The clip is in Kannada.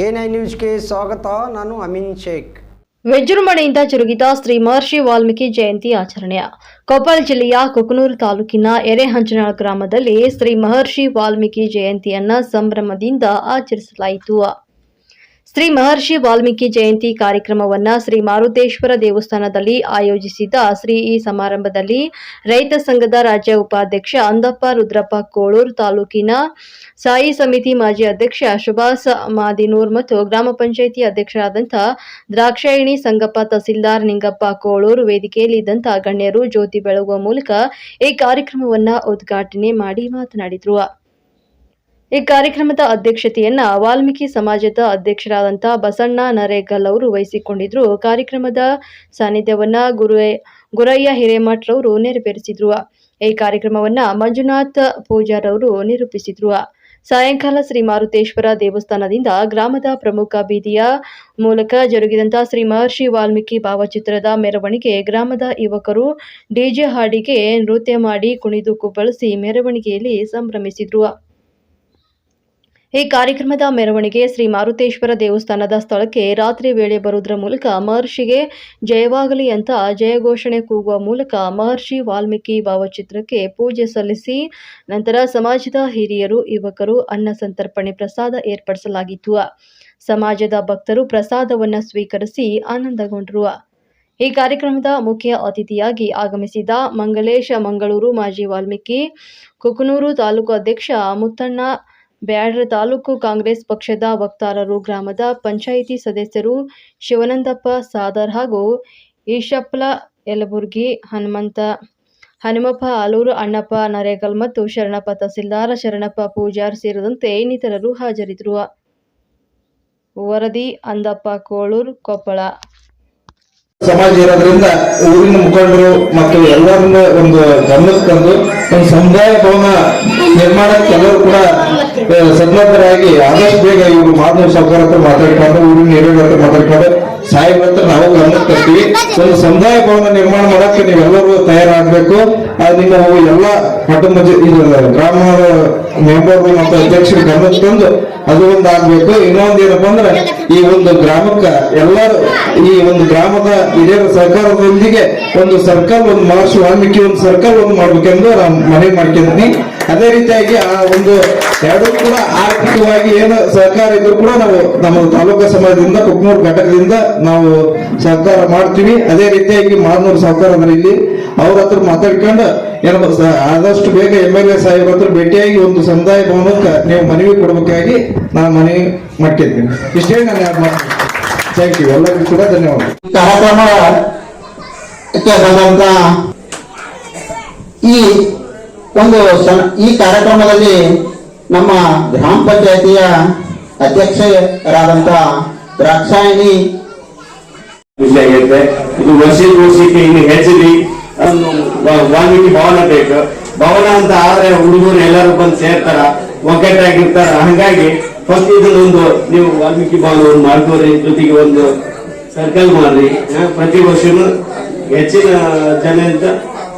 ಐ ನ್ಯೂಸ್ಗೆ ಸ್ವಾಗತ, ನಾನು ಅಮೀನ್ ಶೇಖ್. ವಿಜೃಂಭಣೆಯಿಂದ ಜರುಗಿದ ಶ್ರೀ ಮಹರ್ಷಿ ವಾಲ್ಮೀಕಿ ಜಯಂತಿ ಆಚರಣೆಯ ಕೊಪ್ಪಳ ಜಿಲ್ಲೆಯ ಕುಕನೂರು ತಾಲೂಕಿನ ಎರೆಹಂಚನಾಳ್ ಗ್ರಾಮದಲ್ಲಿ ಶ್ರೀ ಮಹರ್ಷಿ ವಾಲ್ಮೀಕಿ ಜಯಂತಿಯನ್ನ ಸಂಭ್ರಮದಿಂದ ಆಚರಿಸಲಾಯಿತು. ಶ್ರೀ ಮಹರ್ಷಿ ವಾಲ್ಮೀಕಿ ಜಯಂತಿ ಕಾರ್ಯಕ್ರಮವನ್ನ ಶ್ರೀ ಮಾರುತೇಶ್ವರ ದೇವಸ್ಥಾನದಲ್ಲಿ ಆಯೋಜಿಸಿದ ಶ್ರೀ ಈ ಸಮಾರಂಭದಲ್ಲಿ ರೈತ ಸಂಘದ ರಾಜ್ಯ ಉಪಾಧ್ಯಕ್ಷ ಅಂದಪ್ಪ ರುದ್ರಪ್ಪ ಕೋಳೂರು ತಾಲೂಕಿನ ಸಾಯಿ ಸಮಿತಿ ಮಾಜಿ ಅಧ್ಯಕ್ಷ ಸುಭಾಸ್ ಮಾದಿನೂರ್ ಮತ್ತು ಗ್ರಾಮ ಪಂಚಾಯಿತಿ ಅಧ್ಯಕ್ಷರಾದಂಥ ದ್ರಾಕ್ಷಾಯಿಣಿ ಸಂಗಪ್ಪ ತಹಸೀಲ್ದಾರ್ ನಿಂಗಪ್ಪ ಕೋಳೂರು ವೇದಿಕೆಯಲ್ಲಿ ಇದ್ದಂಥ ಗಣ್ಯರು ಜ್ಯೋತಿ ಬೆಳಗುವ ಮೂಲಕ ಈ ಕಾರ್ಯಕ್ರಮವನ್ನ ಉದ್ಘಾಟನೆ ಮಾಡಿ ಮಾತನಾಡಿದರು. ಈ ಕಾರ್ಯಕ್ರಮದ ಅಧ್ಯಕ್ಷತೆಯನ್ನ ವಾಲ್ಮೀಕಿ ಸಮಾಜದ ಅಧ್ಯಕ್ಷರಾದಂಥ ಬಸಣ್ಣ ನರೇಗಲ್ ಅವರು ವಹಿಸಿಕೊಂಡಿದ್ರು. ಕಾರ್ಯಕ್ರಮದ ಸಾನ್ನಿಧ್ಯವನ್ನ ಗುರು ಗುರಯ್ಯ ಹಿರೇಮಠರವರು ನೆರವೇರಿಸಿದ್ರು. ಈ ಕಾರ್ಯಕ್ರಮವನ್ನ ಮಂಜುನಾಥ್ ಪೂಜಾರವರು ನಿರೂಪಿಸಿದ್ರು. ಸಾಯಂಕಾಲ ಶ್ರೀ ಮಾರುತೇಶ್ವರ ದೇವಸ್ಥಾನದಿಂದ ಗ್ರಾಮದ ಪ್ರಮುಖ ಬೀದಿಯ ಮೂಲಕ ಜರುಗಿದಂತ ಶ್ರೀ ಮಹರ್ಷಿ ವಾಲ್ಮೀಕಿ ಭಾವಚಿತ್ರದ ಮೆರವಣಿಗೆ ಗ್ರಾಮದ ಯುವಕರು ಡಿಜೆ ಹಾಡಿಗೆ ನೃತ್ಯ ಮಾಡಿ ಕುಣಿದು ಕುಪ್ಪಳಿಸಿ ಮೆರವಣಿಗೆಯಲ್ಲಿ ಸಂಭ್ರಮಿಸಿದ್ರು. ಈ ಕಾರ್ಯಕ್ರಮದ ಮೆರವಣಿಗೆ ಶ್ರೀ ಮಾರುತೇಶ್ವರ ದೇವಸ್ಥಾನದ ಸ್ಥಳಕ್ಕೆ ರಾತ್ರಿ ವೇಳೆ ಬರುವುದರ ಮೂಲಕ ಮಹರ್ಷಿಗೆ ಜಯವಾಗಲಿ ಅಂತ ಜಯಘೋಷಣೆ ಕೂಗುವ ಮೂಲಕ ಮಹರ್ಷಿ ವಾಲ್ಮೀಕಿ ಭಾವಚಿತ್ರಕ್ಕೆ ಪೂಜೆ ಸಲ್ಲಿಸಿ, ನಂತರ ಸಮಾಜದ ಹಿರಿಯರು, ಯುವಕರು ಅನ್ನ ಸಂತರ್ಪಣೆ ಪ್ರಸಾದ ಏರ್ಪಡಿಸಲಾಗಿತ್ತು. ಸಮಾಜದ ಭಕ್ತರು ಪ್ರಸಾದವನ್ನು ಸ್ವೀಕರಿಸಿ ಆನಂದಗೊಂಡರು. ಈ ಕಾರ್ಯಕ್ರಮದ ಮುಖ್ಯ ಅತಿಥಿಯಾಗಿ ಆಗಮಿಸಿದ ಮಂಗಲೇಶ ಮಂಗಳೂರು ಮಾಜಿ ವಾಲ್ಮೀಕಿ, ಕುಕನೂರು ತಾಲೂಕು ಅಧ್ಯಕ್ಷ ಮುತ್ತಣ್ಣ ಬ್ಯಾಡ್ರ ತಾಲೂಕು ಕಾಂಗ್ರೆಸ್ ಪಕ್ಷದ ವಕ್ತಾರರು ಗ್ರಾಮದ ಪಂಚಾಯಿತಿ ಸದಸ್ಯರು ಶಿವನಂದಪ್ಪ ಸಾದರ್ ಹಾಗೂ ಈಶಪ್ಲ ಯಲಬುರ್ಗಿ ಹನುಮಂತ, ಹನುಮಪ್ಪ ಆಲೂರು ಅಣ್ಣಪ್ಪ ನರೇಗಲ್ ಮತ್ತು ಶರಣಪ್ಪ ತಹಸೀಲ್ದಾರ ಶರಣಪ್ಪ ಪೂಜಾರ್ ಸೇರಿದಂತೆ ಇನ್ನಿತರರು ಹಾಜರಿದ್ದರು. ವರದಿ, ಅಂದಪ್ಪ ಕೋಳೂರ್, ಕೊಪ್ಪಳ. ಸಮಾಜ ಇರೋದ್ರಿಂದ ಊರಿನ ಮುಖಂಡರು ಮತ್ತು ಎಲ್ಲರನ್ನ ಒಂದು ಗಮನಕ್ಕೆ ಒಂದು ಸಮುದಾಯ ಭವನ ನಿರ್ಮಾಣಕ್ಕೆ ಎಲ್ಲರೂ ಕೂಡ ಸನ್ನದ್ಧರಾಗಿ ಆದಷ್ಟು ಬೇಗ ಇವರು ಮಾಧವ ಸರ್ಕಾರ ಹತ್ರ ಮಾತಾಡ್ಕೊಂಡು, ಊರಿನ ಹಿರಿಯರ ಹತ್ರ ಮಾತಾಡ್ಕೊಂಡು, ಸಾಹೇಬ್ರ ಹತ್ರ ನಾವು ಗಮನ ತರ್ತೀವಿ. ಒಂದು ಸಮುದಾಯ ಭವನ ನಿರ್ಮಾಣ ಮಾಡಕ್ಕೆ ನೀವೆಲ್ಲರೂ ತಯಾರಾಗಬೇಕು. ನಿಮ್ಮ ಎಲ್ಲ ಕುಟುಂಬ ಇದು ಗ್ರಾಮ ಮೆಂಬರ್ ಮತ್ತು ಅಧ್ಯಕ್ಷರು ತಂದು ಅದು ಒಂದು ಆಗ್ಬೇಕು ಇನ್ನೊಂದು ಏನಪ್ಪ ಅಂದ್ರೆ, ಈ ಒಂದು ಗ್ರಾಮಕ್ಕ ಎಲ್ಲರೂ, ಈ ಒಂದು ಗ್ರಾಮದ ಹಿರಿಯರ ಸರ್ಕಾರದೊಂದಿಗೆ ಒಂದು ಸರ್ಕಲ್ ಒಂದು ಮಹರ್ಷಿ ವಾಲ್ಮೀಕಿ ಒಂದು ಸರ್ಕಲ್ ಒಂದು ಮಾಡ್ಬೇಕೆಂದು ನಾನು ಮನವಿ ಮಾಡ್ಕೊಂಡಿದ್ದೀನಿ ಅದೇ ರೀತಿಯಾಗಿ, ಆ, ಒಂದು ಎರಡೂ ಕೂಡ ಆರ್ಥಿಕವಾಗಿ ಏನು ಸಹಕಾರ ಇದ್ರು ಕೂಡ ನಾವು ನಮ್ಮ ತಾಲೂಕು ಸಮಾಜದಿಂದ, ಕುಕ್ನೂರು ಘಟಕದಿಂದ ನಾವು ಸಹಕಾರ ಮಾಡ್ತೀವಿ. ಅದೇ ರೀತಿಯಾಗಿ ಮಾರ್ನೂರು ಅಂದ್ರೆ ಇಲ್ಲಿ ಅವ್ರ ಹತ್ರ ಮಾತಾಡ್ಕೊಂಡು ಏನಪ್ಪ ಆದಷ್ಟು ಬೇಗ ಎಂ ಎಲ್ ಎ ಸಾಹೇಬ್ ಹತ್ರ ಭೇಟಿಯಾಗಿ ಒಂದು ಸಮುದಾಯ ಭವನಕ್ಕೆ ನೀವು ಮನವಿ ಕೊಡಬೇಕಾಗಿ ನಾನು ಮನವಿ ಮಾಡ್ತಿದ್ದೀನಿ. ಇಷ್ಟೇ ನಾನು ಯಾರು ಮಾಡ್ತೀನಿ ಥ್ಯಾಂಕ್ ಯು ಎಲ್ಲರಿಗೂ ಕೂಡ ಧನ್ಯವಾದ ಕಾರ್ಯಕ್ರಮಕ್ಕೆ ಬಂದಂತ ಈ ಒಂದು ಸಣ್ಣ- ಈ ಕಾರ್ಯಕ್ರಮದಲ್ಲಿ ನಮ್ಮ ಗ್ರಾಮ ಪಂಚಾಯತಿಯ ಅಧ್ಯಕ್ಷರಾದಂತ ದ್ರಾಕ್ಷಾಯಿನಿ ವಿಷಯ ಇದು ವರ್ಷದ ವರ್ಷಕ್ಕೆ ಇನ್ನು ಹೆಚ್ಚಲಿ ವಾಲ್ಮೀಕಿ ಭವನ ಬೇಕು. ಭವನ ಅಂತ ಆದ್ರೆ ಹುಡುಗರು ಎಲ್ಲರೂ ಬಂದು ಸೇರ್ತಾರ. ಒಗ್ಗಟ್ಟಾಗಿರ್ತಾರ. ಹಂಗಾಗಿ ಫಸ್ಟ್ ಇದನ್ನೊಂದು ನೀವು ವಾಲ್ಮೀಕಿ ಭವನ ಮಾಡ್ಕೋರಿ ಜೊತೆಗೆ ಒಂದು ಸರ್ಕಲ್ ಮಾಡ್ರಿ. ಪ್ರತಿ ವರ್ಷನು ಹೆಚ್ಚಿನ ಜನರಿಂದ